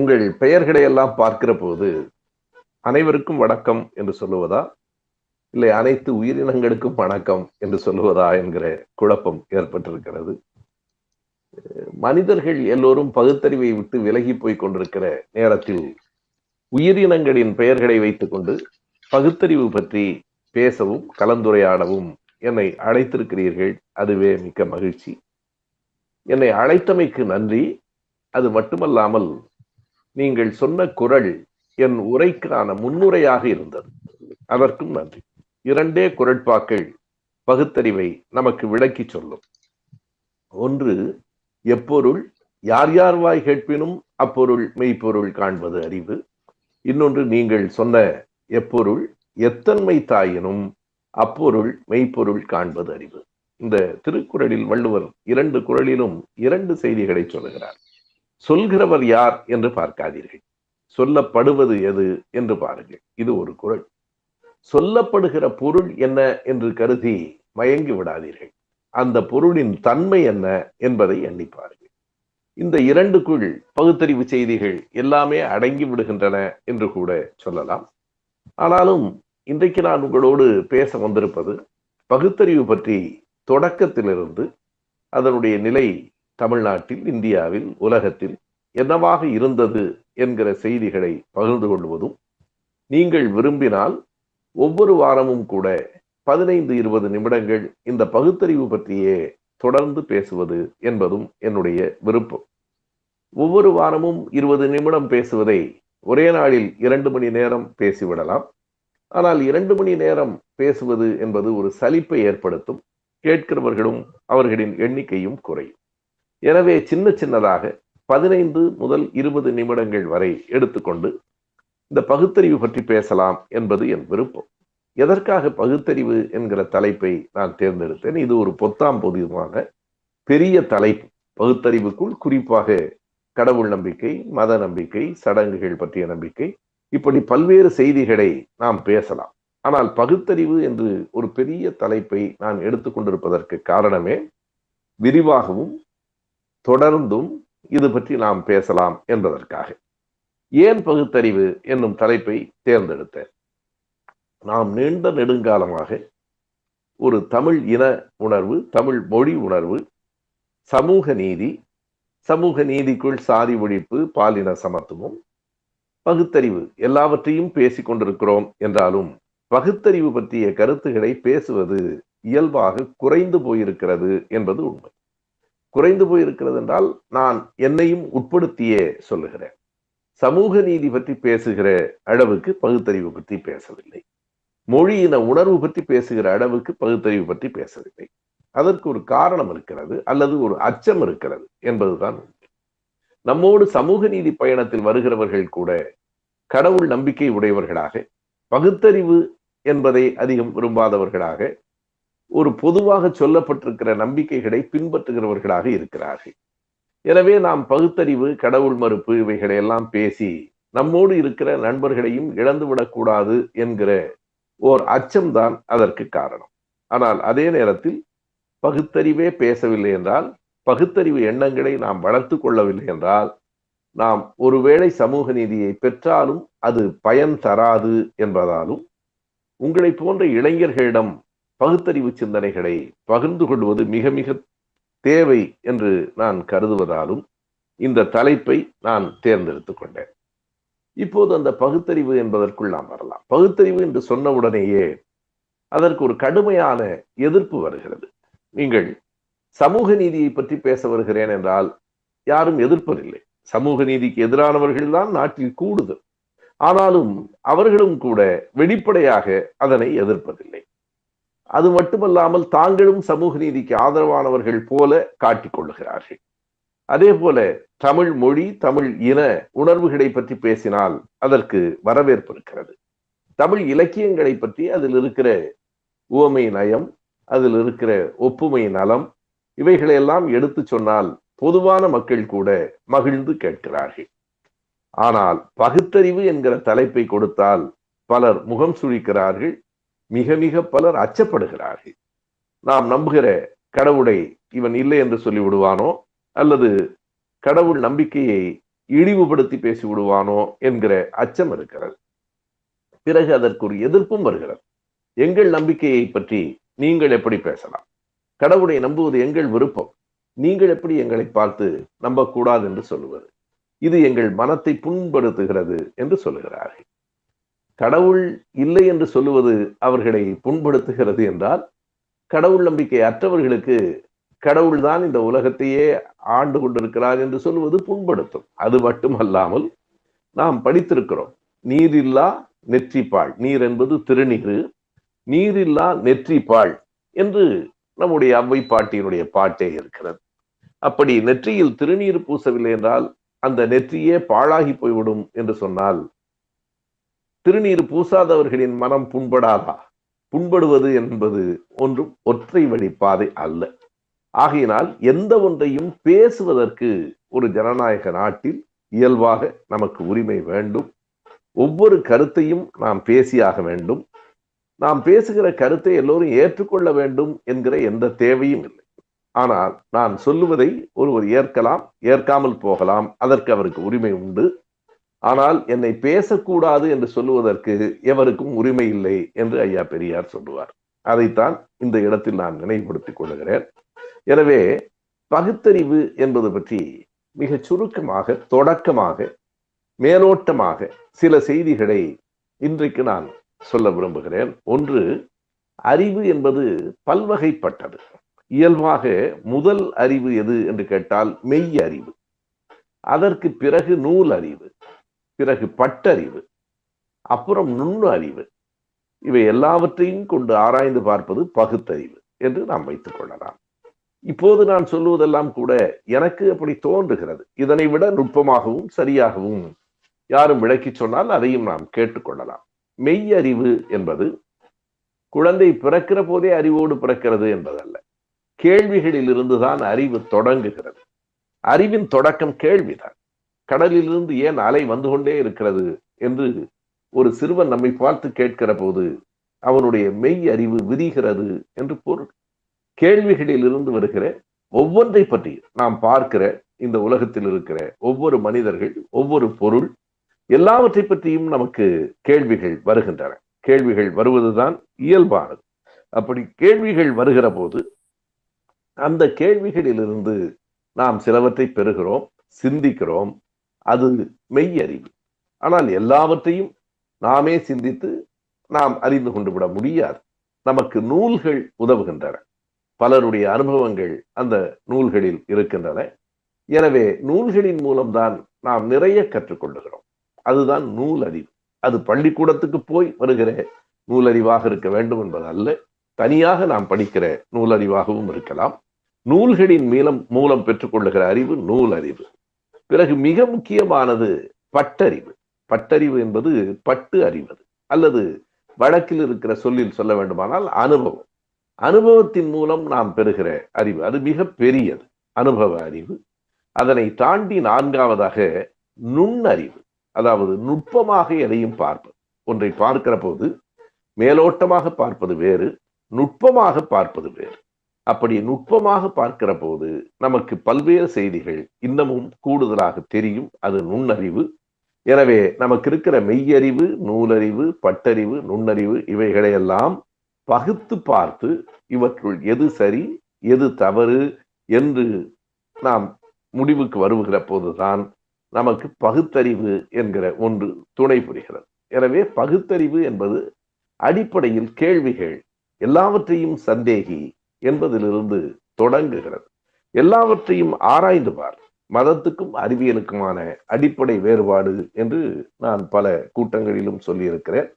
உங்கள் பெயர்களை எல்லாம் பார்க்கிற போது அனைவருக்கும் வணக்கம் என்று சொல்லுவதா? இல்லை அனைத்து உயிரினங்களுக்கும் வணக்கம் என்று சொல்லுவதா என்கிற குழப்பம் ஏற்பட்டிருக்கிறது. மனிதர்கள் எல்லோரும் பகுத்தறிவை விட்டு விலகி போய் கொண்டிருக்கிற நேரத்தில் உயிரினங்களின் பெயர்களை வைத்துக்கொண்டு பகுத்தறிவு பற்றி பேசவும் கலந்துரையாடவும் என்னை அழைத்திருக்கிறீர்கள். அதுவே மிக்க மகிழ்ச்சி. என்னை அழைத்தமைக்கு நன்றி. அது மட்டுமல்லாமல் நீங்கள் சொன்ன குரல் என் உரைக்கான முன்னுரையாக இருந்தது. அதற்கும் நன்றி. இரண்டே குரட்பாக்கள் பகுத்தறிவை நமக்கு விளக்கி சொல்லும். ஒன்று எப்பொருள் யார் யார் வாய் கேட்பினும் அப்பொருள் மெய்ப்பொருள் காண்பது அறிவு. இன்னொன்று நீங்கள் சொன்ன எப்பொருள் எத்தன்மை தாயினும் அப்பொருள் மெய்ப்பொருள் காண்பது அறிவு. இந்த திருக்குறளில் வள்ளுவர் இரண்டு குரலிலும் இரண்டு செய்திகளை சொல்லுகிறார். சொல்கிறவர் யார் என்று பார்க்காதீர்கள். சொல்லப்படுவது எது என்று பாருங்கள். இது ஒரு குரல். சொல்லப்படுகிற பொருள் என்ன என்று கருதி மயங்கி விடாதீர்கள். அந்த பொருளின் தன்மை என்ன என்பதை எண்ணி பாருங்கள். இந்த இரண்டுக்குள் பகுத்தறிவு செய்திகள் எல்லாமே அடங்கி விடுகின்றன என்று கூட சொல்லலாம். ஆனாலும் இன்றைக்கு நான் உங்களோடு பேச வந்திருப்பது பகுத்தறிவு பற்றி தொடக்கத்திலிருந்து அதனுடைய நிலை தமிழ்நாட்டில் இந்தியாவில் உலகத்தில் என்னவாக இருந்தது என்கிற செய்திகளை பகிர்ந்து கொள்வதும் நீங்கள் விரும்பினால் ஒவ்வொரு வாரமும் கூட பதினைந்து இருபது நிமிடங்கள் இந்த பகுத்தறிவு பற்றியே தொடர்ந்து பேசுவது என்பதும் என்னுடைய விருப்பம். ஒவ்வொரு வாரமும் இருபது நிமிடம் பேசுவதை ஒரே நாளில் இரண்டு மணி நேரம் பேசிவிடலாம். ஆனால் இரண்டு மணி நேரம் பேசுவது என்பது ஒரு சலிப்பை ஏற்படுத்தும். கேட்கிறவர்களும் அவர்களின் எண்ணிக்கையும் குறையும். எனவே சின்ன சின்னதாக பதினைந்து முதல் இருபது நிமிடங்கள் வரை எடுத்துக்கொண்டு இந்த பகுத்தறிவு பற்றி பேசலாம் என்பது என் விருப்பம். எதற்காக பகுத்தறிவு என்கிற தலைப்பை நான் தேர்ந்தெடுத்தேன்? இது ஒரு பொத்தாம் பொதுவான பெரிய தலைப்பு. பகுத்தறிவுக்குள் குறிப்பாக கடவுள் நம்பிக்கை மத நம்பிக்கை சடங்குகள் பற்றிய நம்பிக்கை இப்படி பல்வேறு செய்திகளை நாம் பேசலாம். ஆனால் பகுத்தறிவு என்று ஒரு பெரிய தலைப்பை நான் எடுத்துக்கொண்டிருப்பதற்கு காரணமே விரிவாகவும் தொடர்ந்தும் இது பற்றி நாம் பேசலாம் என்பதற்காக. ஏன் பகுத்தறிவு என்னும் தலைப்பை தேர்ந்தெடுத்தேன்? நாம் நீண்ட நெடுங்காலமாக ஒரு தமிழ் இன உணர்வு தமிழ் மொழி உணர்வு சமூக நீதி சமூக நீதிக்குள் சாதி ஒழிப்பு பாலின சமத்துவம் பகுத்தறிவு எல்லாவற்றையும் பேசிக் கொண்டிருக்கிறோம் என்றாலும் பகுத்தறிவு பற்றிய கருத்துக்களை பேசுவது இயல்பாக குறைந்து போயிருக்கிறது என்பது உண்மை. குறைந்து போயிருக்கிறது என்றால் நான் என்னையும் உட்படுத்தியே சொல்லுகிறேன். சமூக நீதி பற்றி பேசுகிற அளவுக்கு பகுத்தறிவு பற்றி பேசவில்லை. மொழியின உணர்வு பற்றி பேசுகிற அளவுக்கு பகுத்தறிவு பற்றி பேசவில்லை. அதற்கு ஒரு காரணம் இருக்கிறது அல்லது ஒரு அச்சம் இருக்கிறது என்பதுதான் உண்மை. நம்மோடு சமூக நீதி பயணத்தில் வருகிறவர்கள் கூட கடவுள் நம்பிக்கை உடையவர்களாக பகுத்தறிவு என்பதை அதிகம் விரும்பாதவர்களாக ஒரு பொதுவாக சொல்லப்பட்டிருக்கிற நம்பிக்கைகளை பின்பற்றுகிறவர்களாக இருக்கிறார்கள். எனவே நாம் பகுத்தறிவு கடவுள் மறுப்பு இவைகளை எல்லாம் பேசி நம்மோடு இருக்கிற நண்பர்களையும் இழந்துவிடக்கூடாது என்கிற ஓர் அச்சம்தான் அதற்கு காரணம். ஆனால் அதே நேரத்தில் பகுத்தறிவே பேசவில்லை என்றால் பகுத்தறிவு எண்ணங்களை நாம் வளர்த்து கொள்ளவில்லை என்றால் நாம் ஒருவேளை சமூக நீதியை பெற்றாலும் அது பயன் தராது என்பதாலும் உங்களை போன்ற இளைஞர்களிடம் பகுத்தறிவு சிந்தனைகளை பகிர்ந்து கொள்வது மிக மிக தேவை என்று நான் கருதுவதாலும் இந்த தலைப்பை நான் தேர்ந்தெடுத்துக் கொண்டேன். இப்போது அந்த பகுத்தறிவு என்பதற்குள் நாம் வரலாம். பகுத்தறிவு என்று சொன்ன உடனேயே அதற்கு ஒரு கடுமையான எதிர்ப்பு வருகிறது. நீங்கள் சமூக நீதியை பற்றி பேச வருகிறேன் என்றால் யாரும் எதிர்ப்பதில்லை. சமூக நீதிக்கு எதிரானவர்கள் தான் நாட்டில் கூடுதல். ஆனாலும் அவர்களும் கூட வெளிப்படையாக அதனை எதிர்ப்பதில்லை. அது மட்டுமல்லாமல் தாங்களும் சமூக நீதிக்கு ஆதரவானவர்கள் போல காட்டிக் கொள்ளுகிறார்கள். அதே போல தமிழ் மொழி தமிழ் இன உணர்வுகளை பற்றி பேசினால் அதற்கு வரவேற்பு இருக்கிறது. தமிழ் இலக்கியங்களை பற்றி அதில் இருக்கிற உவமை நயம் அதில் இருக்கிற ஒப்புமை நலம் இவைகளையெல்லாம் எடுத்து சொன்னால் பொதுவான மக்கள் கூட மகிழ்ந்து கேட்கிறார்கள். ஆனால் பகுத்தறிவு என்கிற தலைப்பை கொடுத்தால் பலர் முகம் சுழிக்கிறார்கள் மிக மிக பலர் அச்சப்படுகிறார்கள். நாம் நம்புகிற கடவுளை இவன் இல்லை என்று சொல்லி விடுவானோ? அல்லது கடவுள் நம்பிக்கையை இழிவுபடுத்தி பேசி விடுவானோ? என்கிற அச்சம் இருக்கிறது. பிறகு அதற்கு ஒரு எதிர்ப்பும் வருகிறது. எங்கள் நம்பிக்கையை பற்றி நீங்கள் எப்படி பேசலாம்? கடவுளை நம்புவது எங்கள் விருப்பம். நீங்கள் எப்படி எங்களை பார்த்து நம்பக்கூடாது என்று சொல்லுவது? இது எங்கள் மனத்தை புண்படுத்துகிறது என்று சொல்லுகிறார்கள். கடவுள் இல்லை என்று சொல்லுவது அவர்களை புண்படுத்துகிறது என்றால் கடவுள் நம்பிக்கை அற்றவர்களுக்கு கடவுள் தான் இந்த உலகத்தையே ஆண்டு கொண்டிருக்கிறார் என்று சொல்வது புண்படுத்தும். அது மட்டுமல்லாமல் நாம் படித்திருக்கிறோம் நீரில்லா நெற்றிப்பாள் நீர் என்பது திருநீரு நீரில்லா நெற்றிப்பாள் என்று நம்முடைய அவ்வை பாட்டியினுடைய பாட்டே இருக்கிறது. அப்படி நெற்றியில் திருநீர் பூசவில்லை என்றால் அந்த நெற்றியே பாழாகி போய்விடும் என்று சொன்னால் திருநீர் பூசாதவர்களின் மனம் புண்படாதா? புண்படுவது என்பது ஒன்றும் ஒற்றை வழி பாதை அல்ல. ஆகையினால் எந்த ஒன்றையும் பேசுவதற்கு ஒரு ஜனநாயக நாட்டில் இயல்பாக நமக்கு உரிமை வேண்டும். ஒவ்வொரு கருத்தையும் நாம் பேசியாக வேண்டும். நாம் பேசுகிற கருத்தை எல்லோரும் ஏற்றுக்கொள்ள வேண்டும் என்கிற எந்த தேவையும் இல்லை. ஆனால் நான் சொல்லுவதை ஒருவர் ஏற்கலாம் ஏற்காமல் போகலாம். அதற்கு அவருக்கு உரிமை உண்டு. ஆனால் என்னை பேசக்கூடாது என்று சொல்லுவதற்கு எவருக்கும் உரிமை இல்லை என்று ஐயா பெரியார் சொல்லுவார். அதைத்தான் இந்த இடத்தில் நான் நினைவுபடுத்திக் கொள்கிறேன். எனவே பகுத்தறிவு என்பது பற்றி மிக சுருக்கமாக தொடக்கமாக மேலோட்டமாக சில செய்திகளை இன்றைக்கு நான் சொல்ல விரும்புகிறேன். ஒன்று அறிவு என்பது பல்வகைப்பட்டது. இயல்பாக முதல் அறிவு எது என்று கேட்டால் மெய் அறிவு. அதற்கு பிறகு நூல் அறிவு. பிறகு பட்டறிவு அப்புறம் நுண்ணு அறிவு இவை எல்லாவற்றையும் கொண்டு ஆராய்ந்து பார்ப்பது பகுத்தறிவு என்று நாம் வைத்துக் கொள்ளலாம். இப்போது நான் சொல்லுவதெல்லாம் கூட எனக்கு அப்படி தோன்றுகிறது. இதனை விட நுட்பமாகவும் சரியாகவும் யாரும் விளக்கி சொன்னால் அதையும் நாம் கேட்டுக்கொள்ளலாம் மெய் அறிவு என்பது குழந்தை பிறக்கிற போதே அறிவோடு பிறக்கிறது என்பதல்ல. கேள்விகளில் இருந்துதான் அறிவு தொடங்குகிறது. அறிவின் தொடக்கம் கேள்விதான். கடலிலிருந்து ஏன் அலை வந்து கொண்டே இருக்கிறது என்று ஒரு சிறுவன் நம்மை பார்த்து கேட்கிற போது அவனுடைய மெய் அறிவு விரிகிறது என்று பொருள். கேள்விகளில் இருந்து வருகிற ஒவ்வொன்றை பற்றி நாம் பார்க்கிற இந்த உலகத்தில் இருக்கிற ஒவ்வொரு மனிதர்கள் ஒவ்வொரு பொருள் எல்லாவற்றை பற்றியும் நமக்கு கேள்விகள் வருகின்றன. கேள்விகள் வருவதுதான் இயல்பானது. அப்படி கேள்விகள் வருகிற போது அந்த கேள்விகளிலிருந்து நாம் சிலவற்றை பெறுகிறோம் சிந்திக்கிறோம் அது மெய் அறிவு ஆனால் எல்லாவற்றையும் நாமே சிந்தித்து நாம் அறிந்து கொண்டு விட முடியாது. நமக்கு நூல்கள் உதவுகின்றன. பலருடைய அனுபவங்கள் அந்த நூல்களில் இருக்கின்றன. எனவே நூல்களின் மூலம்தான் நாம் நிறைய கற்றுக்கொள்ளுகிறோம். அதுதான் நூல் அறிவு அது பள்ளிக்கூடத்துக்கு போய் வருகிற நூலறிவாக இருக்க வேண்டும் என்பது அல்ல தனியாக நாம் படிக்கிற நூலறிவாகவும் இருக்கலாம். நூல்களின் மீளம் மூலம் பெற்றுக்கொள்ளுகிற அறிவு நூல் அறிவு பிறகு மிக முக்கியமானது பட்டறிவு. பட்டறிவு என்பது பட்டு அறிவது. அல்லது வழக்கில் இருக்கிற சொல்லில் சொல்ல வேண்டுமானால் அனுபவம். அனுபவத்தின் மூலம் நாம் பெறுகிற அறிவு. அது மிக பெரியது. அனுபவ அறிவு. அதனை தாண்டி நான்காவதாக நுண்ணறிவு. அதாவது நுட்பமாக எதையும் பார்ப்பது. ஒன்றை பார்க்கிற போது மேலோட்டமாக பார்ப்பது வேறு நுட்பமாக பார்ப்பது வேறு. அப்படி நுட்பமாக பார்க்கிற போது நமக்கு பல்வேறு செய்திகள் இன்னமும் கூடுதலாக தெரியும். அது நுண்ணறிவு. எனவே நமக்கு இருக்கிற மெய்யறிவு நூலறிவு பட்டறிவு நுண்ணறிவு இவைகளையெல்லாம் பகுத்து பார்த்து இவற்றுள் எது சரி எது தவறு என்று நாம் முடிவுக்கு வருகிற போதுதான் நமக்கு பகுத்தறிவு என்கிற ஒன்று துணை புரிகிறது. எனவே பகுத்தறிவு என்பது அடிப்படையில் கேள்விகள் எல்லாவற்றையும் சந்தேகி என்பதிலிருந்து தொடங்குகிறது. எல்லாவற்றையும் ஆராய்ந்து பார். மதத்துக்கும் அறிவியலுக்குமான அடிப்படை வேறுபாடு என்று நான் பல கூட்டங்களிலும் சொல்லியிருக்கிறேன்.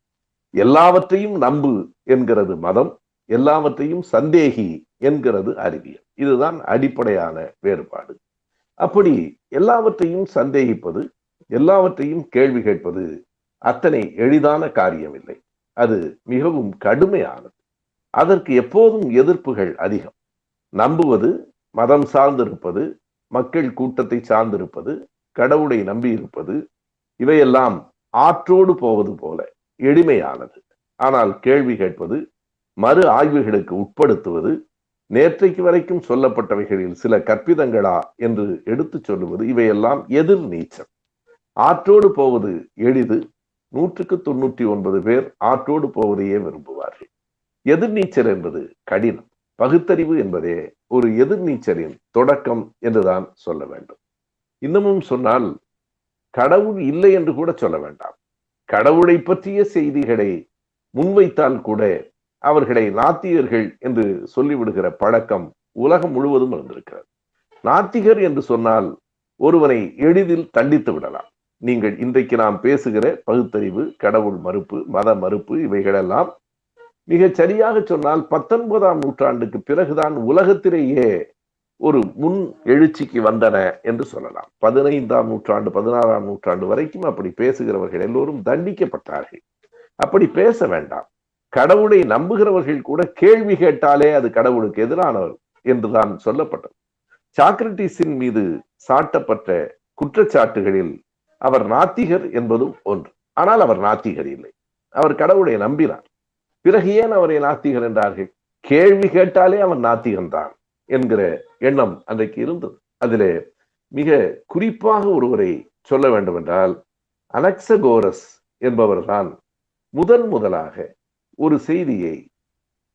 எல்லாவற்றையும் நம்பு என்கிறது மதம் எல்லாவற்றையும் சந்தேகி என்கிறது அறிவியல். இதுதான் அடிப்படையான வேறுபாடு. அப்படி எல்லாவற்றையும் சந்தேகிப்பது எல்லாவற்றையும் கேள்வி கேட்பது அத்தனை எளிதான காரியமில்லை. அது மிகவும் கடுமையானது. அதற்கு எப்போதும் எதிர்ப்புகள் அதிகம். நம்புவது மதம் சார்ந்திருப்பது மக்கள் கூட்டத்தை சார்ந்திருப்பது கடவுளை நம்பியிருப்பது இவையெல்லாம் ஆற்றோடு போவது போல எளிமையானது. ஆனால் கேள்வி கேட்பது மறு ஆய்வுகளுக்கு உட்படுத்துவது நேற்றைக்கு வரைக்கும் சொல்லப்பட்டவைகளில் சில கற்பிதங்களா என்று எடுத்து சொல்லுவது இவையெல்லாம் எதிர் நீச்சம் ஆற்றோடு போவது எளிது. நூற்றுக்கு தொண்ணூற்றி ஒன்பது பேர் ஆற்றோடு போவதையே விரும்புவார்கள். எதிர்நீச்சல் என்பது கடினம். பகுத்தறிவு என்பதே ஒரு எதிர்நீச்சலின் தொடக்கம் என்றுதான் சொல்ல வேண்டும். இன்னமும் சொன்னால் கடவுள் இல்லை என்று கூட சொல்ல வேண்டாம். கடவுளை பற்றிய செய்திகளை முன்வைத்தால் கூட அவர்களை நாத்திகர்கள் என்று சொல்லிவிடுகிற பழக்கம் உலகம் முழுவதும் இருந்திருக்கிறது. நாத்திகர் என்று சொன்னால் ஒருவனை எளிதில் தண்டித்து விடலாம். நீங்கள் இன்றைக்கு நாம் பேசுகிற பகுத்தறிவு கடவுள் மறுப்பு மத மறுப்பு இவைகளெல்லாம் மிக சரியாக சொன்னால் பத்தொன்பதாம் நூற்றாண்டுக்கு பிறகுதான் உலகத்திலேயே ஒரு முன் எழுச்சிக்கு வந்தன என்று சொல்லலாம். பதினைந்தாம் நூற்றாண்டு பதினாறாம் நூற்றாண்டு வரைக்கும் அப்படி பேசுகிறவர்கள் எல்லோரும் தண்டிக்கப்பட்டார்கள். அப்படி பேச வேண்டாம். கடவுளை நம்புகிறவர்கள் கூட கேள்வி கேட்டாலே அது கடவுளுக்கு எதிரானவர் என்றுதான் சொல்லப்பட்டது. சாக்ரட்டிஸின் மீது சாட்டப்பட்ட குற்றச்சாட்டுகளில் அவர் நாத்திகர் என்பதும் ஒன்று. ஆனால் அவர் நாத்திகர் இல்லை. அவர் கடவுளை நம்பினார். பிறகு ஏன் அவரை நாத்திகர் என்றார்கள்? கேள்வி கேட்டாலே அவன் நாத்திகன் தான் என்கிற எண்ணம் அன்றைக்கு இருந்தது. அதிலே மிக குறிப்பாக ஒருவரை சொல்ல வேண்டும் என்றால் அனக்சகோரஸ் என்பவர்தான் முதன் முதலாக ஒரு செய்தியை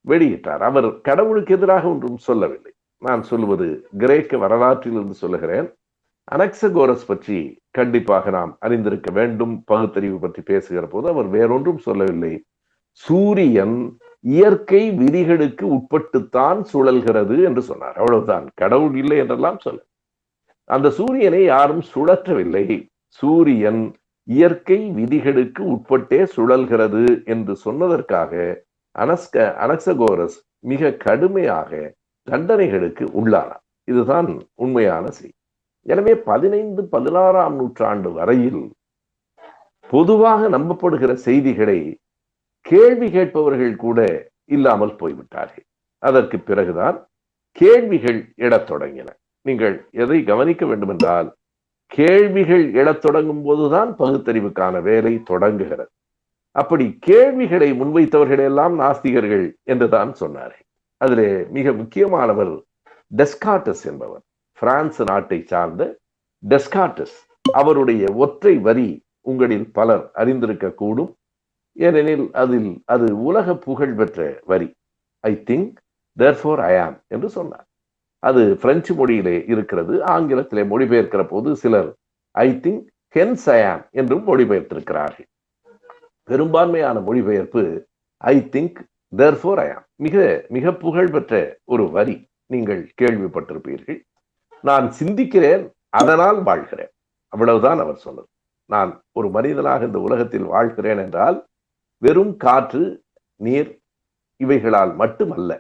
வெளியிட்டார். அவர் கடவுளுக்கு எதிராக ஒன்றும் சொல்லவில்லை. நான் சொல்வது கிரேக்க வரலாற்றிலிருந்து சொல்லுகிறேன். அனக்சகோரஸ் பற்றி கண்டிப்பாக நாம் அறிந்திருக்க வேண்டும். பகுத்தறிவு பற்றி பேசுகிற போது அவர் வேறொன்றும் சொல்லவில்லை. சூரியன் இயற்கை விதிகளுக்கு உட்பட்டுத்தான் சுழல்கிறது என்று சொன்னார். அவ்வளவுதான். கடவுள் இல்லை என்றெல்லாம் சொல்ல. அந்த சூரியனை யாரும் சுழற்றவில்லை. சூரியன் இயற்கை விதிகளுக்கு உட்பட்டே சுழல்கிறது என்று சொன்னதற்காக அனஸ்க அனக்சகோரஸ் மிக கடுமையாக தண்டனைகளுக்கு உள்ளானார். இதுதான் உண்மையான செய்தி. எனவே பதினைந்து பதினாறாம் நூற்றாண்டு வரையில் பொதுவாக நம்பப்படுகிற செய்திகளை கேள்வி கேட்பவர்கள் கூட இல்லாமல் போய்விட்டார்கள். அதற்கு பிறகுதான் கேள்விகள் எழத் தொடங்கின. நீங்கள் எதை கவனிக்க வேண்டும் என்றால் கேள்விகள் எழத் தொடங்கும் போதுதான் பகுத்தறிவுக்கான வேலை தொடங்குகிறது. அப்படி கேள்விகளை முன்வைத்தவர்கள் எல்லாம் நாஸ்திகர்கள் என்றுதான் சொன்னார்கள். அதிலே மிக முக்கியமானவர் டெஸ்காட்டஸ் என்பவர். பிரான்ஸ் நாட்டை சார்ந்த டெஸ்காட்டஸ் அவருடைய ஒற்றை வரி உங்களில் பலர் அறிந்திருக்க கூடும். ஏனெனில் அதில் அது உலக புகழ் பெற்ற வரி. ஐ திங்க் தேர்ஃபோர் ஐ ஆம் என்று சொன்னார். அது பிரெஞ்சு மொழியிலே இருக்கிறது. ஆங்கிலத்திலே மொழிபெயர்க்கிற போது சிலர் ஐ திங்க் ஹென்ஸ் ஐ ஆம் என்றும் மொழிபெயர்த்திருக்கிறார்கள். பெரும்பான்மையான மொழிபெயர்ப்பு ஐ திங்க் தேர்ஃபோர் ஐ ஆம் மிக மிக புகழ் பெற்ற ஒரு வரி நீங்கள் கேள்விப்பட்டிருப்பீர்கள். நான் சிந்திக்கிறேன் அதனால் வாழ்கிறேன். அவ்வளவுதான் அவர் சொன்னது. நான் ஒரு மனிதனாக இந்த உலகத்தில் வாழ்கிறேன் என்றால் வெறும் காற்று நீர் இவைகளால் மட்டுமல்ல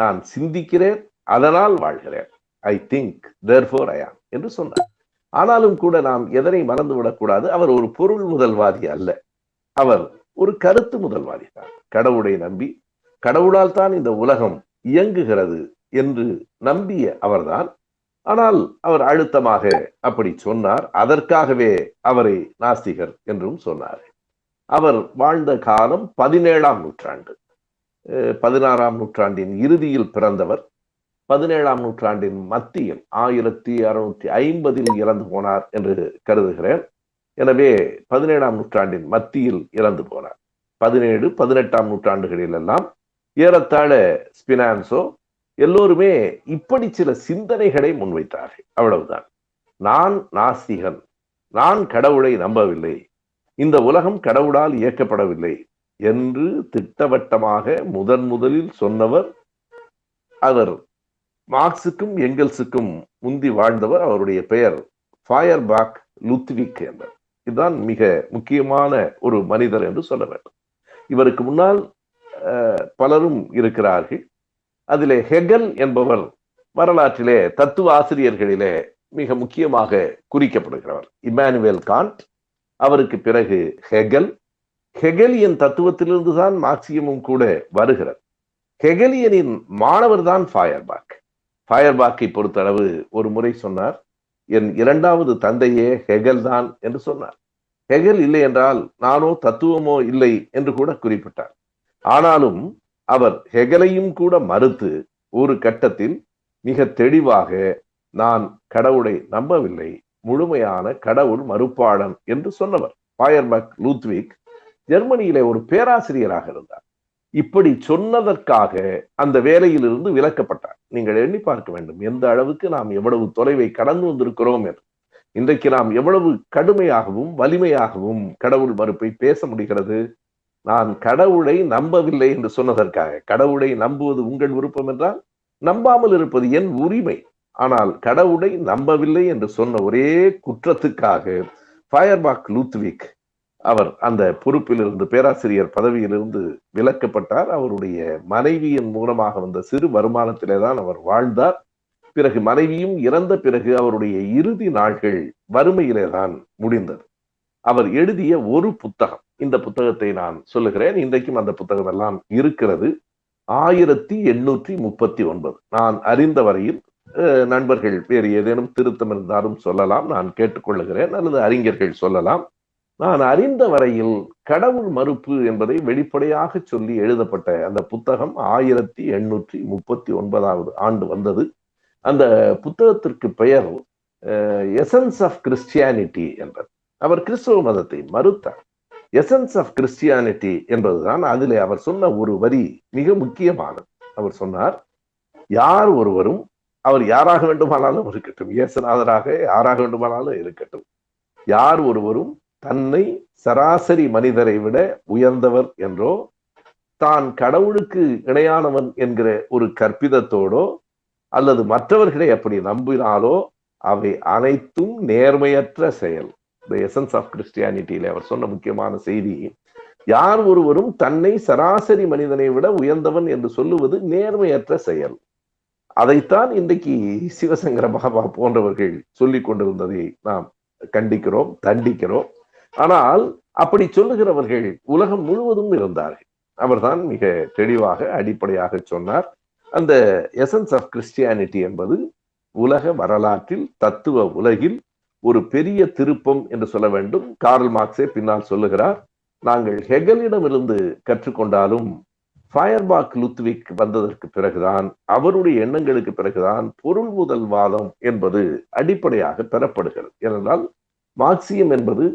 நான் சிந்திக்கிறேன் அதனால் வாழ்கிறேன். ஐ திங்க் தேர்ஃபோர் ஐ ஆம் என்று சொன்னார். ஆனாலும் கூட நாம் எதனை மறந்து விடக்கூடாது அவர் ஒரு பொருள் முதல்வாதி அல்ல. அவர் ஒரு கருத்து முதல்வாதி தான். கடவுளை நம்பி கடவுளால் தான் இந்த உலகம் இயங்குகிறது என்று நம்பிய அவர்தான். ஆனால் அவர் அழுத்தமாக அப்படி சொன்னார் அதற்காகவே அவரை நாஸ்திகர் என்றும் சொன்னார். அவர் வாழ்ந்த காலம் பதினேழாம் நூற்றாண்டு. பதினாறாம் நூற்றாண்டின் இறுதியில் பிறந்தவர். பதினேழாம் நூற்றாண்டின் மத்தியில் ஆயிரத்தி அறுநூத்தி ஐம்பதில் இறந்து போனார் என்று கருதுகிறேன். எனவே பதினேழாம் நூற்றாண்டின் மத்தியில் இறந்து போனார். பதினேழு பதினெட்டாம் நூற்றாண்டுகளில் எல்லாம் ஏறத்தாழ ஸ்பினான்சோ எல்லோருமே இப்படி சில சிந்தனைகளை முன்வைத்தார்கள். அவ்வளவுதான். நான் நாஸ்திகன். நான் கடவுளை நம்பவில்லை. இந்த உலகம் கடவுளால் இயக்கப்படவில்லை என்று திட்டவட்டமாக முதன் முதலில் சொன்னவர் அவர். மார்க்சுக்கும் எங்கல்ஸுக்கும் முந்தி வாழ்ந்தவர் அவருடைய பெயர் ஃபயர்பாக் லுத்விக் என்பர். இதுதான் மிக முக்கியமான ஒரு மனிதர் என்று சொல்ல வேண்டும். இவருக்கு முன்னால் பலரும் இருக்கிறார்கள். அதிலே ஹெகல் என்பவர் வரலாற்றிலே தத்துவ ஆசிரியர்களிலே மிக முக்கியமாக குறிக்கப்படுகிறவர். இமானுவேல் காண்ட் அவருக்கு பிறகு ஹெகல் ஹெகலியன் தத்துவத்திலிருந்து தான் மார்க்சியமும் கூட வருகிறது. ஹெகலியனின் மாணவர் தான் ஃபயர்பாக். ஃபயர்பாக்கை பொறுத்தளவு ஒரு முறை சொன்னார் என் இரண்டாவது தந்தையே ஹெகல் தான் என்று சொன்னார். ஹெகல் இல்லை என்றால் நானோ தத்துவமோ இல்லை என்று கூட குறிப்பிட்டார். ஆனாலும் அவர் ஹெகலையும் கூட மறுத்து ஒரு கட்டத்தில் மிக தெளிவாக நான் கடவுளை நம்பவில்லை முழுமையான கடவுள் மறுப்பாளன் என்று சொன்னவர். பாயர்பக் லூத்விக் ஜெர்மனியிலே ஒரு பேராசிரியராக இருந்தார். இப்படி சொன்னதற்காக அந்த வேலையிலிருந்து விலக்கப்பட்டார். நீங்கள் எண்ணி பார்க்க வேண்டும் எந்த அளவுக்கு நாம் எவ்வளவு தொலைவை கடந்து வந்திருக்கிறோம் என்று. இன்றைக்கு நாம் எவ்வளவு கடுமையாகவும் வலிமையாகவும் கடவுள் மறுப்பை பேச முடிகிறது? நான் கடவுளை நம்பவில்லை என்று சொன்னதற்காக கடவுளை நம்புவது உங்கள் விருப்பம் என்றால் நம்பாமல் இருப்பது என் உரிமை. ஆனால் கடவுளை நம்பவில்லை என்று சொன்ன ஒரே குற்றத்துக்காக ஃபயர்பாக் லூத்விக் அவர் அந்த பொறுப்பிலிருந்து பேராசிரியர் பதவியிலிருந்து விலக்கப்பட்டார். அவருடைய மனைவியின் மூலமாக வந்த சிறு வருமானத்திலே தான் அவர் வாழ்ந்தார். பிறகு மனைவியும் இறந்த பிறகு அவருடைய இறுதி நாட்கள் வறுமையிலே தான் முடிந்தது. அவர் எழுதிய ஒரு புத்தகம் இந்த புத்தகத்தை நான் சொல்லுகிறேன். இன்றைக்கும் அந்த புத்தகம் எல்லாம் இருக்கிறது. ஆயிரத்தி எண்ணூற்றி முப்பத்தி ஒன்பது. நான் அறிந்த வரையில் நண்பர்கள் வேறு ஏதேனும் திருத்தம் இருந்தாலும் சொல்லலாம். நான் கேட்டுக்கொள்ளுகிறேன். அல்லது அறிஞர்கள் சொல்லலாம். நான் அறிந்த வரையில் கடவுள் மறுப்பு என்பதை வெளிப்படையாக சொல்லி எழுதப்பட்ட அந்த புத்தகம் ஆயிரத்தி எண்ணூற்றி முப்பத்தி ஒன்பதாவது ஆண்டு வந்தது. அந்த புத்தகத்திற்கு பெயர் எசன்ஸ் ஆஃப் கிறிஸ்டியானிட்டி என்பது. அவர் கிறிஸ்தவ மதத்தை மறுத்தார். எசன்ஸ் ஆஃப் கிறிஸ்டியானிட்டி என்பதுதான் அதிலே அவர் சொன்ன ஒரு வரி மிக முக்கியமானது. அவர் சொன்னார் யார் ஒருவரும் அவர் யாராக வேண்டுமானாலும் இருக்கட்டும். இயேசுநாதராக யாராக வேண்டுமானாலும் இருக்கட்டும். யார் ஒருவரும் தன்னை சராசரி மனிதரை விட உயர்ந்தவர் என்றோ தான் கடவுளுக்கு இணையானவன் என்கிற ஒரு கற்பிதத்தோடோ அல்லது மற்றவர்களை எப்படி நம்பினாலோ அவை அனைத்தும் நேர்மையற்ற செயல். த எசன்ஸ் ஆஃப் கிறிஸ்டியானிட்டியில அவர் சொன்ன முக்கியமான செய்தி யார் ஒருவரும் தன்னை சராசரி மனிதனை விட உயர்ந்தவன் என்று சொல்லுவது நேர்மையற்ற செயல். அதைத்தான் இன்றைக்கு சிவசங்கர பாபா போன்றவர்கள் சொல்லி கொண்டிருந்ததை நாம் கண்டிக்கிறோம் தண்டிக்கிறோம். ஆனால் அப்படி சொல்லுகிறவர்கள் உலகம் முழுவதும் இருந்தார்கள். அவர்தான் மிக தெளிவாக அடிப்படையாக சொன்னார். அந்த எசன்ஸ் ஆஃப் கிறிஸ்டியானிட்டி என்பது உலக வரலாற்றில் தத்துவ உலகில் ஒரு பெரிய திருப்பம் என்று சொல்ல வேண்டும். கார்ல் மார்க்ஸே பின்னால் சொல்லுகிறார் நாங்கள் ஹெகலிடமிருந்து கற்றுக்கொண்டாலும் ஃபயர்பாக் லுத்விக் வந்ததற்கு பிறகுதான் அவருடைய எண்ணங்களுக்கு பிறகுதான் பொருள் முதல் வாதம் என்பது அடிப்படையாக பெறப்படுகிறது. ஏனென்றால் மார்க்சியம் என்பது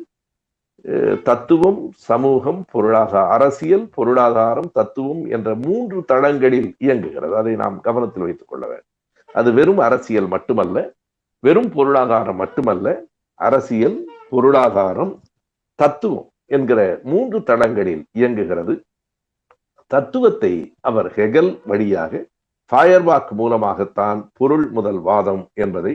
தத்துவம் சமூகம் பொருளாதார அரசியல் பொருளாதாரம் தத்துவம் என்ற மூன்று தளங்களில் இயங்குகிறது. அதை நாம் கவனத்தில் வைத்துக் கொள்ள வேண்டும். அது வெறும் அரசியல் மட்டுமல்ல வெறும் பொருளாதாரம் மட்டுமல்ல அரசியல் பொருளாதாரம் தத்துவம் என்கிற மூன்று தளங்களில் இயங்குகிறது. தத்துவத்தை அவர் ஹெகல் வழியாக ஃபயர்பாக் மூலமாகத்தான் பொருள் முதல் வாதம் என்பதை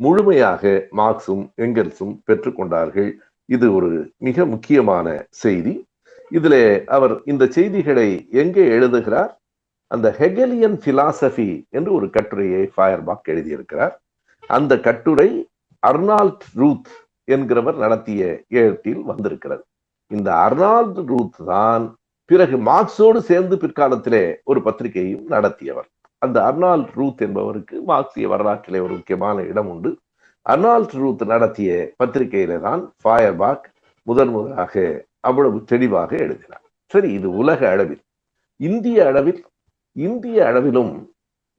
முழுமையாக மார்க்ஸும் எங்கெல்ஸும் பெற்றுக்கொண்டார்கள். இது ஒரு மிக முக்கியமான செய்தி. இதிலே அவர் இந்த செய்திகளை எங்கே எழுதுகிறார்? அந்த ஹெகலியன் பிலாசபி என்று ஒரு கட்டுரையை ஃபயர்பாக் எழுதியிருக்கிறார். அந்த கட்டுரை அர்னால்ட் ரூத் என்கிறவர் நடத்திய ஏட்டில் வந்திருக்கிறது. இந்த அர்னால்ட் ரூத் தான் பிறகு மார்க்ஸோடு சேர்ந்து பிற்காலத்திலே ஒரு பத்திரிகையும் நடத்தியவர். அந்த அர்னால்ட் ரூத் என்பவருக்கு மார்க்சிய வரலாற்றிலே ஒரு முக்கியமான இடம் உண்டு. அர்னால்ட் ரூத் நடத்திய பத்திரிகையில தான் ஃபயர்பாக் முதன் முதலாக அவ்வளவு தெளிவாக எழுதினார். சரி இது உலக அளவில். இந்திய அளவில் இந்திய அளவிலும்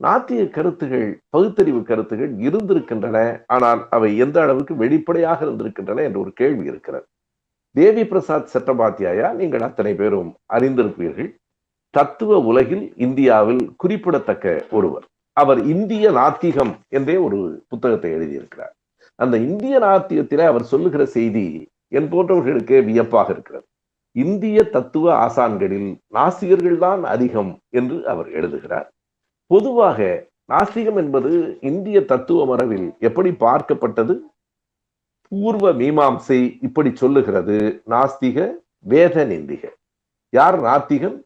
நாத்திய கருத்துகள் பகுத்தறிவு கருத்துகள் இருந்திருக்கின்றன. ஆனால் அவை எந்த அளவுக்கு வெளிப்படையாக இருந்திருக்கின்றன என்ற ஒரு கேள்வி இருக்கிறது. தேவி பிரசாத் சட்டபாத்தியாயா நீங்கள் அத்தனை பேரும் அறிந்திருப்பீர்கள். தத்துவ உலகில் இந்தியாவில் குறிப்பிடத்தக்க ஒருவர். அவர் இந்திய நாத்திகம் என்றே ஒரு புத்தகத்தை எழுதியிருக்கிறார். அந்த இந்திய நாத்தியத்திலே அவர் சொல்லுகிற செய்தி என் போன்றவர்களுக்கு வியப்பாக இருக்கிறது. இந்திய தத்துவ ஆசான்களில் நாசிகர்கள் தான் அதிகம் என்று அவர் எழுதுகிறார். பொதுவாக நாஸ்திகம் என்பது இந்திய தத்துவ மரபில் எப்படி பார்க்கப்பட்டது? பூர்வ மீமாம்சை இப்படி சொல்லுகிறது. நாஸ்திக வேத நிந்திக. யார் நாத்திகன்?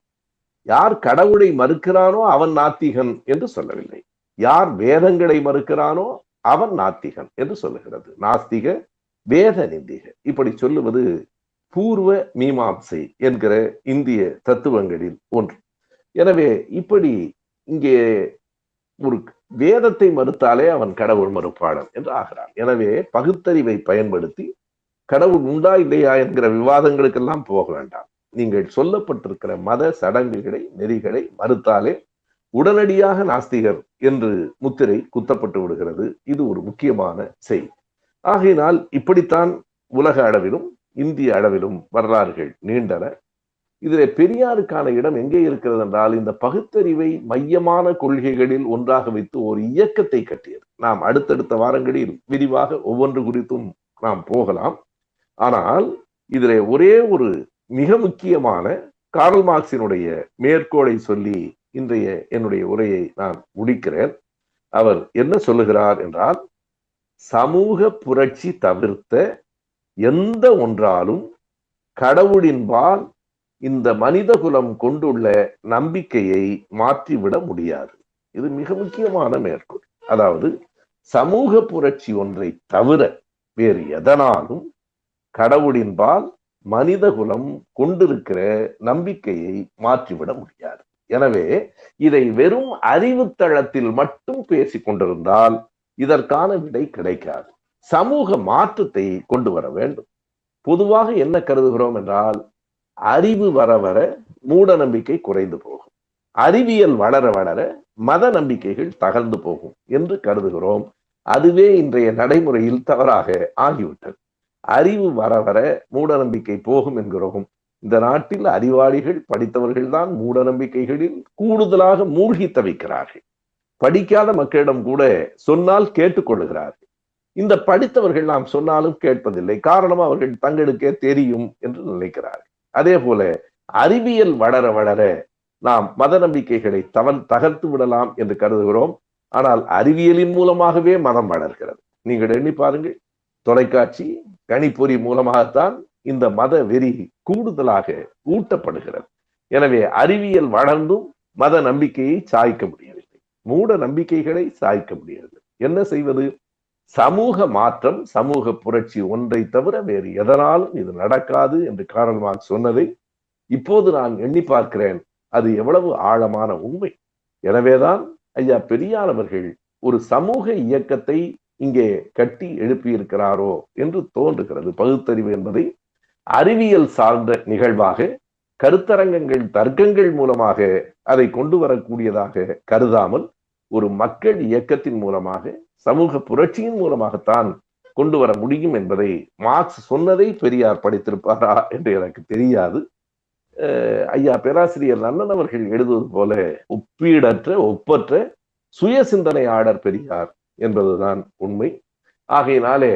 யார் கடவுளை மறுக்கிறானோ அவன் நாத்திகன் என்று சொல்லவில்லை. யார் வேதங்களை மறுக்கிறானோ அவன் நாத்திகன் என்று சொல்லுகிறது. நாஸ்திக வேத நிந்திக. இப்படி சொல்லுவது பூர்வ மீமாம்சை என்கிற இந்திய தத்துவங்களில் ஒன்று. எனவே இப்படி இங்கே ஒரு வேதத்தை மறுத்தாலே அவன் கடவுள் மறுப்பாளன் என்று ஆகிறான். எனவே பகுத்தறிவை பயன்படுத்தி கடவுள் உண்டா இல்லையா என்கிற விவாதங்களுக்கெல்லாம் போக வேண்டாம். நீங்கள் சொல்லப்பட்டிருக்கிற மத சடங்குகளை நெறிகளை மறுத்தாலே உடனடியாக நாஸ்திகர் என்று முத்திரை குத்தப்பட்டு விடுகிறது. இது ஒரு முக்கியமான செய்தி ஆகையினால் இப்படித்தான் உலக அளவிலும் இந்திய அளவிலும் வரலாறுகள் நீண்டன. இதில் பெரியாருக்கான இடம் எங்கே இருக்கிறது என்றால் இந்த பகுத்தறிவை மையமான கொள்கைகளில் ஒன்றாக வைத்து ஒரு இயக்கத்தை கட்டியது. நாம் அடுத்தடுத்த வாரங்களில் விரிவாக ஒவ்வொன்று குறித்தும் நாம் போகலாம். ஆனால் இதில் ஒரே ஒரு மிக முக்கியமான கார்ல் மார்க்சினுடைய மேற்கோளை சொல்லி இன்றைய என்னுடைய உரையை நான் முடிக்கிறேன். அவர் என்ன சொல்லுகிறார் என்றால் சமூக புரட்சி தவிர்த்த எந்த ஒன்றாலும் கடவுளின்பால் இந்த மனிதகுலம் கொண்டுள்ள நம்பிக்கையை மாற்றிவிட முடியாது. இது மிக முக்கியமான மேற்கோள். அதாவது சமூக புரட்சி ஒன்றை தவிர வேறு எதனாலும் கடவுளின்பால் மனிதகுலம் கொண்டிருக்கிற நம்பிக்கையை மாற்றிவிட முடியாது. எனவே இதை வெறும் அறிவு தளத்தில் மட்டும் பேசிக் கொண்டிருந்தால் இதற்கான விடை கிடைக்காது. சமூக மாற்றத்தை கொண்டு வர வேண்டும். பொதுவாக என்ன கருதுகிறோம் என்றால் அறிவு வர வர மூட நம்பிக்கை குறைந்து போகும். அறிவியல் வளர வளர மத நம்பிக்கைகள் தகர்ந்து போகும் என்று கருதுகிறோம். அதுவே இன்றைய நடைமுறையில் தவறாக ஆகிவிட்டது. அறிவு வர வர மூட நம்பிக்கை போகும் என்கிறோம். இந்த நாட்டில் அறிவாளிகள் படித்தவர்கள் தான் மூட நம்பிக்கைகளில் கூடுதலாக மூழ்கி தவிக்கிறார்கள் படிக்காத மக்களிடம் கூட சொன்னால் கேட்டுக்கொள்கிறார்கள் இந்த படித்தவர்கள் நாம் சொன்னாலும் கேட்பதில்லை. காரணம் அவர்கள் தங்களுக்கே தெரியும் என்று நினைக்கிறார்கள். அதே போல அறிவியல் வளர வளர நாம் மத நம்பிக்கைகளை தவன் தகர்த்து விடலாம் என்று கருதுகிறோம். ஆனால் அறிவியலின் மூலமாகவே மதம் வளர்கிறது. நீங்கள் எண்ணி பாருங்கள். தொலைக்காட்சி கணிப்பொறி மூலமாகத்தான் இந்த மத வெறி கூடுதலாக ஊட்டப்படுகிறது. எனவே அறிவியல் வளர்ந்தும் மத நம்பிக்கையை சாய்க்க முடியவில்லை. மூட நம்பிக்கைகளை சாய்க்க முடியவில்லை. என்ன செய்வது? சமூக மாற்றம் சமூக புரட்சி ஒன்றை தவிர வேறு எதனாலும் இது நடக்காது என்று காரல் மார்க் சொன்னதை இப்போது நான் எண்ணி பார்க்கிறேன். அது எவ்வளவு ஆழமான உண்மை. எனவேதான் ஐயா பெரியார் அவர்கள் ஒரு சமூக இயக்கத்தை இங்கே கட்டி எழுப்பியிருக்கிறாரோ என்று தோன்றுகிறது. பகுத்தறிவு என்பதை அறிவியல் சார்ந்த நிகழ்வாக கருத்தரங்கங்கள் தர்க்கங்கள் மூலமாக அதை கொண்டு வரக்கூடியதாக கருதாமல் ஒரு மக்கள் இயக்கத்தின் மூலமாக சமூக புரட்சியின் மூலமாகத்தான் கொண்டு வர முடியும் என்பதை மார்க்ஸ் சொன்னதை பெரியார் படித்திருப்பாரா என்று எனக்கு தெரியாது. ஐயா பேராசிரியர் நன்னன் அவர்கள் எழுதுவது போல ஒப்பீடற்ற ஒப்பற்ற சுய சிந்தனையாளர் பெரியார் என்பதுதான் உண்மை. ஆகையினாலே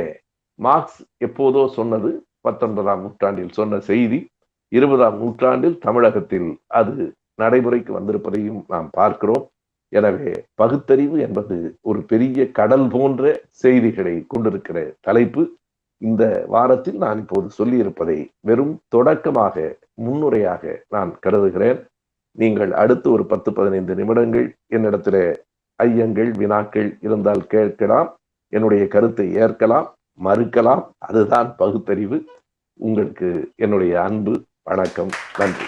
மார்க்ஸ் எப்போதோ சொன்னது பத்தொன்பதாம் நூற்றாண்டில் சொன்ன செய்தி. இருபதாம் நூற்றாண்டில் தமிழகத்தில் அது நடைமுறைக்கு வந்திருப்பதையும் நாம் பார்க்கிறோம். எனவே பகுத்தறிவு என்பது ஒரு பெரிய கடல் போன்ற செய்திகளை கொண்டிருக்கிற தலைப்பு. இந்த வாரத்தில் நான் இப்போது சொல்லியிருப்பதை வெறும் தொடக்கமாக முன்னுரையாக நான் கருதுகிறேன். நீங்கள் அடுத்து ஒரு பத்து பதினைந்து நிமிடங்கள் என்னிடத்துல ஐயங்கள் வினாக்கள் இருந்தால் கேட்கலாம். என்னுடைய கருத்தை ஏற்கலாம் மறுக்கலாம். அதுதான் பகுத்தறிவு. உங்களுக்கு என்னுடைய அன்பு வணக்கம் நன்றி.